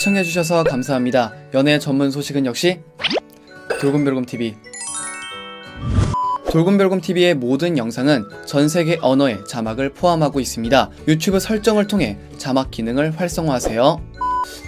시청해주셔서 감사합니다. 연애 전문 소식은 역시 돌곰별곰 TV. 돌곰별곰 TV의 모든 영상은 전 세계 언어의 자막을 포함하고 있습니다. 유튜브 설정을 통해 자막 기능을 활성화하세요.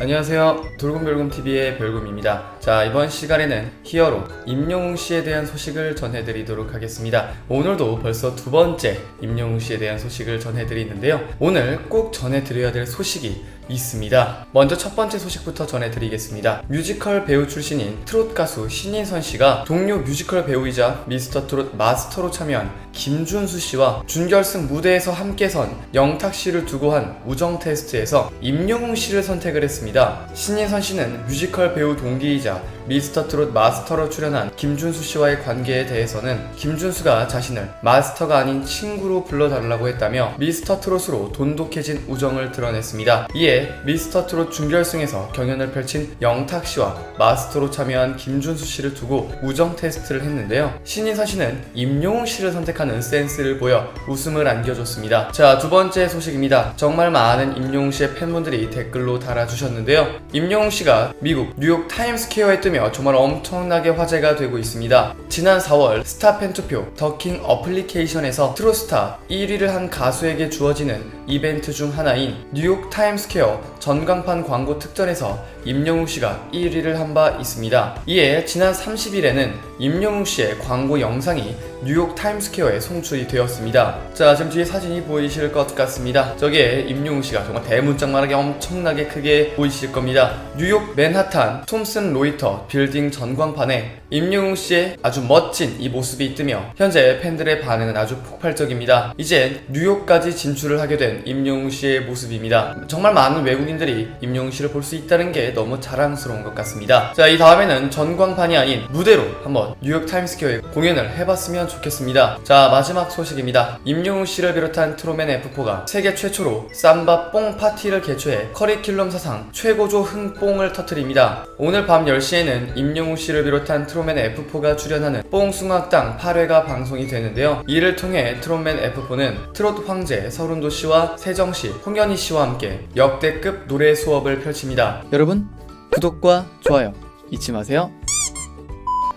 안녕하세요. 돌곰별곰 TV의 별곰입니다. 자, 이번 시간에는 히어로 임영웅 씨에 대한 소식을 전해드리도록 하겠습니다. 오늘도 벌써 두 번째 임영웅 씨에 대한 소식을 전해드리는데요. 오늘 꼭 전해드려야 될 소식이 있습니다. 먼저 첫 번째 소식부터 전해드리겠습니다. 뮤지컬 배우 출신인 트롯 가수 신인선 씨가 동료 뮤지컬 배우이자 미스터 트롯 마스터로 참여한 김준수 씨와 준결승 무대에서 함께 선 영탁 씨를 두고 한 우정 테스트에서 임영웅 씨를 선택을 했습니다. 신인선 씨는 뮤지컬 배우 동기이자 미스터 트롯 마스터로 출연한 김준수 씨와의 관계에 대해서는 김준수가 자신을 마스터가 아닌 친구로 불러달라고 했다며 미스터 트롯으로 돈독해진 우정을 드러냈습니다. 이에 미스터 트롯 준결승에서 경연을 펼친 영탁 씨와 마스터로 참여한 김준수 씨를 두고 우정 테스트를 했는데요. 신인선 씨는 임용웅 씨를 선택하는 센스를 보여 웃음을 안겨줬습니다. 자, 두 번째 소식입니다. 정말 많은 임용웅 씨의 팬분들이 댓글로 달아주셨는데요. 임용웅 씨가 미국 뉴욕 타임스퀘어에 뜨며 정말 엄청나게 화제가 되고 있습니다. 지난 4월 스타 팬투표 더킹 어플리케이션에서 트로스타 1위를 한 가수에게 주어지는 이벤트 중 하나인 뉴욕 타임스퀘어 전광판 광고 특전에서 임영웅 씨가 1위를 한 바 있습니다. 이에 지난 30일에는 임영웅 씨의 광고 영상이 뉴욕 타임스퀘어에 송출이 되었습니다. 자, 지금 뒤에 사진이 보이실 것 같습니다. 저기에 임영웅 씨가 정말 대문짝만하게 엄청나게 크게 보이실 겁니다. 뉴욕 맨하탄 톰슨 로이터 빌딩 전광판에 임영웅 씨의 아주 멋진 이 모습이 뜨며 현재 팬들의 반응은 아주 폭발적입니다. 이제 뉴욕까지 진출을 하게 된 임영웅 씨의 모습입니다. 정말 많은 외국인들이 임영웅 씨를 볼 수 있다는 게 너무 자랑스러운 것 같습니다. 자, 이 다음에는 전광판이 아닌 무대로 한번 뉴욕 타임스퀘어에 공연을 해봤으면 좋겠습니다. 자, 마지막 소식입니다. 임영웅 씨를 비롯한 트로맨 F4가 세계 최초로 삼바 뽕 파티를 개최해 커리큘럼 사상 최고조 흥뽕을 터뜨립니다. 오늘 밤 10시에는 임영웅 씨를 비롯한 트로맨 F4가 출연하는 뽕숭악당 8회가 방송이 되는데요. 이를 통해 트롯맨 F4는 트롯 황제 서른도 씨와 세정 씨, 홍현희 씨와 함께 역대급 노래 수업을 펼칩니다. 여러분, 구독과 좋아요 잊지 마세요.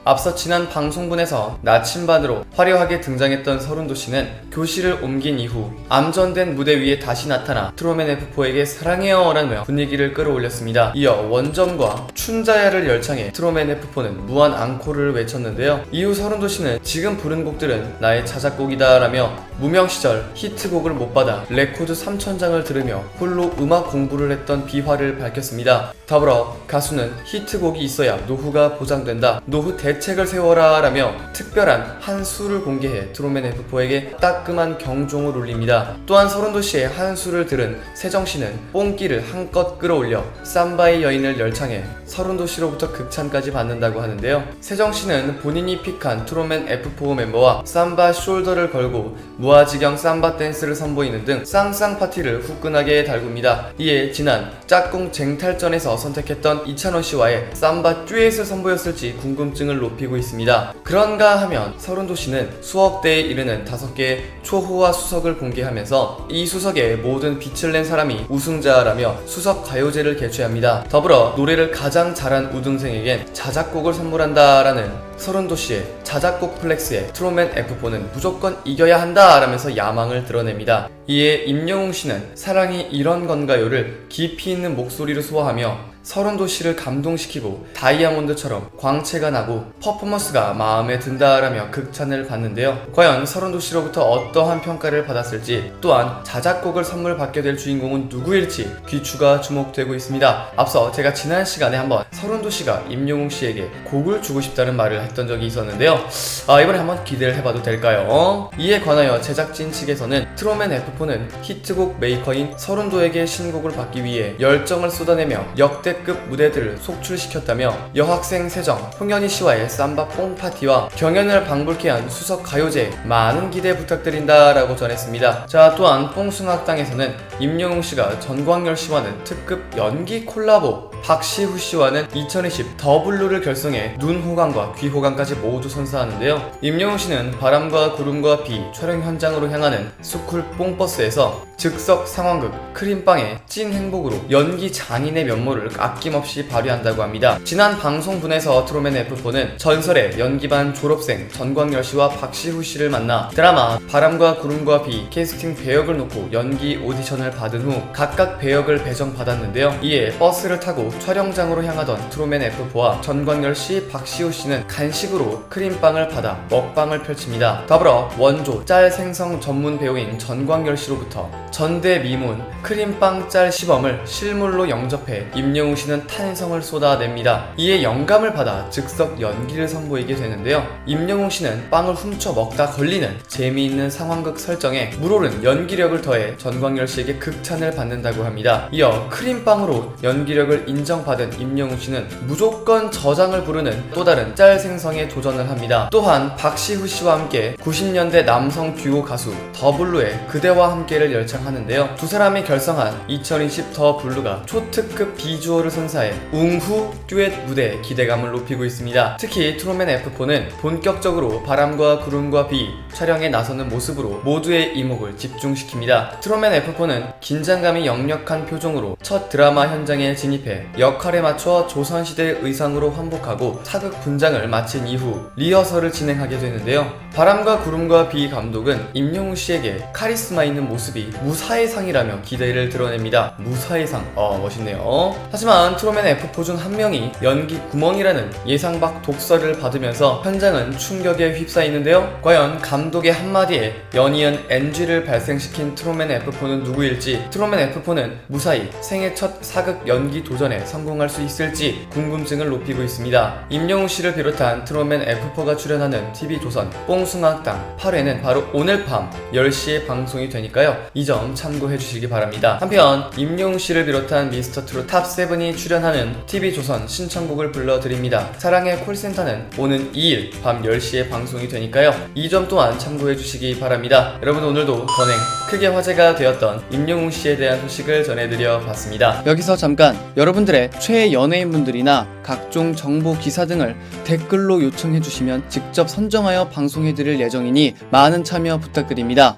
앞서 지난 방송분에서 나침반으로 화려하게 등장했던 서른도 씨는 교실을 옮긴 이후 암전된 무대 위에 다시 나타나 트로맨 F4에게 사랑해요 라며 분위기를 끌어올렸습니다. 이어 원점과 춘자야를 열창해 트로맨 F4는 무한 앙코르를 외쳤는데요. 이후 서른도 씨는 지금 부른 곡들은 나의 자작곡이다 라며 무명 시절 히트곡을 못 받아 레코드 3천장을 들으며 홀로 음악 공부를 했던 비화를 밝혔습니다. 더불어 가수는 히트곡이 있어야 노후가 보장된다. 노후 대책을 세워라 라며 특별한 한 수를 공개해 트로맨 F4에게 따끔한 경종을 울립니다. 또한 서른도 씨의 한 수를 들은 세정 씨는 뽕기를 한껏 끌어올려 삼바의 여인을 열창해 서른도 씨로부터 극찬까지 받는다고 하는데요. 세정 씨는 본인이 픽한 트로맨 F4 멤버와 삼바 숄더를 걸고 무아지경 삼바 댄스를 선보이는 등 쌍쌍 파티를 후끈하게 달굽니다. 이에 지난 짝꿍 쟁탈전에서 선택했던 이찬원 씨와의 삼바 듀엣을 선보였을지 궁금증을 높이고 있습니다. 그런가 하면 서른도 씨는 수억 대에 이르는 다섯 개의 초호화 수석을 공개하면서 이 수석에 모든 빛을 낸 사람이 우승자라며 수석 가요제를 개최합니다. 더불어 노래를 가장 잘한 우등생에겐 자작곡을 선물한다라는 서른도 씨의 자작곡 플렉스에 트로맨 F4는 무조건 이겨야 한다 라면서 야망을 드러냅니다. 이에 임영웅 씨는 사랑이 이런 건가요를 깊이 있는 목소리로 소화하며 서른도 씨를 감동시키고 다이아몬드처럼 광채가 나고 퍼포먼스가 마음에 든다라며 극찬을 받는데요. 과연 서른도 씨로부터 어떠한 평가를 받았을지 또한 자작곡을 선물 받게 될 주인공은 누구일지 귀추가 주목되고 있습니다. 앞서 제가 지난 시간에 한번 서른도 씨가 임영웅 씨에게 곡을 주고 싶다는 말을 했던 적이 있었는데요. 아, 이번에 한번 기대를 해봐도 될까요? 이에 관하여 제작진 측에서는 트로맨 F4는 히트곡 메이커인 서른도에게 신곡을 받기 위해 열정을 쏟아내며 역대 역대급 무대들을 속출시켰다며 여학생 세정, 홍현희 씨와의 삼바 뽕 파티와 경연을 방불케 한 수석 가요제 많은 기대 부탁드린다 라고 전했습니다. 자 또한 뽕숭악당에서는 임영웅 씨가 전광열 씨와는 특급 연기 콜라보 박시후 씨와는 2020 더블루를 결성해 눈 호강과 귀 호강까지 모두 선사하는데요. 임영웅 씨는 바람과 구름과 비 촬영 현장으로 향하는 스쿨 뽕버스에서 즉석 상황극 크림빵의 찐 행복으로 연기 장인의 면모를 아낌없이 발휘한다고 합니다. 지난 방송분에서 트로맨 F4는 전설의 연기반 졸업생 전광열 씨와 박시후 씨를 만나 드라마 바람과 구름과 비 캐스팅 배역을 놓고 연기 오디션을 받은 후 각각 배역을 배정받았는데요. 이에 버스를 타고 촬영장으로 향하던 트로맨 F4와 전광열 씨, 박시후 씨는 간식으로 크림빵을 받아 먹방을 펼칩니다. 더불어 원조 짤 생성 전문 배우인 전광열 씨로부터 전대 미문 크림빵 짤 시범을 실물로 영접해 임영웅 씨는 탄성을 쏟아냅니다. 이에 영감을 받아 즉석 연기를 선보이게 되는데요. 임영웅 씨는 빵을 훔쳐 먹다 걸리는 재미있는 상황극 설정에 물오른 연기력을 더해 전광열 씨에게 극찬을 받는다고 합니다. 이어 크림빵으로 연기력을 인정받은 임영웅 씨는 무조건 저장을 부르는 또 다른 짤 생성에 도전을 합니다. 또한 박시후 씨와 함께 90년대 남성 듀오 가수 더블루의 그대와 함께를 열창하는데요. 두 사람이 결성한 2020 더 블루가 초특급 비주얼 을 선사해 웅후 듀엣 무대에 기대감을 높이고 있습니다. 특히 트로맨 F4는 본격적으로 바람과 구름과 비 촬영에 나서는 모습으로 모두의 이목을 집중시킵니다. 트로맨 F4는 긴장감이 역력한 표정으로 첫 드라마 현장에 진입해 역할에 맞춰 조선시대 의상으로 환복하고 사극 분장을 마친 이후 리허설을 진행하게 되는데요. 바람과 구름과 비 감독은 임영웅 씨에게 카리스마 있는 모습이 무사의 상이라며 기대를 드러냅니다. 무사의 상, 어 멋있네요. 하지만 트로맨 F4 중 한 명이 연기 구멍이라는 예상 밖 독설을 받으면서 현장은 충격에 휩싸이는데요. 과연 감독의 한마디에 연이은 NG를 발생시킨 트로맨 F4는 누구일지, 트로맨 F4는 무사히 생애 첫 사극 연기 도전에 성공할 수 있을지 궁금증을 높이고 있습니다. 임영웅 씨를 비롯한 트로맨 F4가 출연하는 TV조선 뽕숭아학당 8회는 바로 오늘 밤 10시에 방송이 되니까요. 이 점 참고해 주시기 바랍니다. 한편 임영웅 씨를 비롯한 미스터 트롯 탑7 이 출연하는 TV조선 신청곡을 불러드립니다. 사랑의 콜센터는 오는 2일 밤 10시에 방송이 되니까요. 이 점 또한 참고해 주시기 바랍니다. 여러분 오늘도 건행 크게 화제가 되었던 임영웅 씨에 대한 소식을 전해드려 봤습니다. 여기서 잠깐 여러분들의 최애 연예인분들이나 각종 정보 기사 등을 댓글로 요청해 주시면 직접 선정하여 방송해 드릴 예정이니 많은 참여 부탁드립니다.